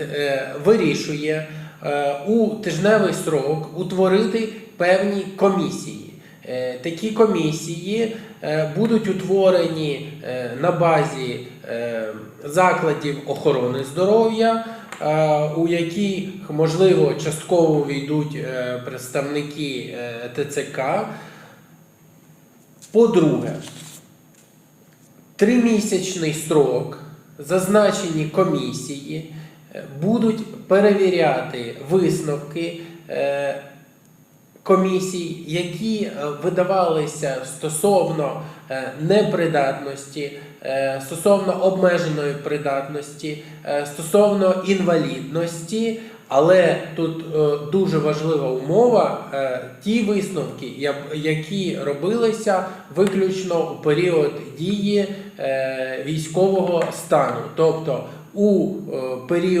е, вирішує е, у тижневий срок утворити певні комісії. Е, Такі комісії будуть утворені на базі закладів охорони здоров'я, у яких можливо частково війдуть представники ТЦК. По-друге, тримісячний строк зазначені комісії будуть перевіряти висновки е, комісій, які е, видавалися стосовно е, непридатності, стосовно обмеженої придатності, стосовно інвалідності. Але тут дуже важлива умова: ті висновки, які робилися виключно у період дії військового стану, тобто у е, період.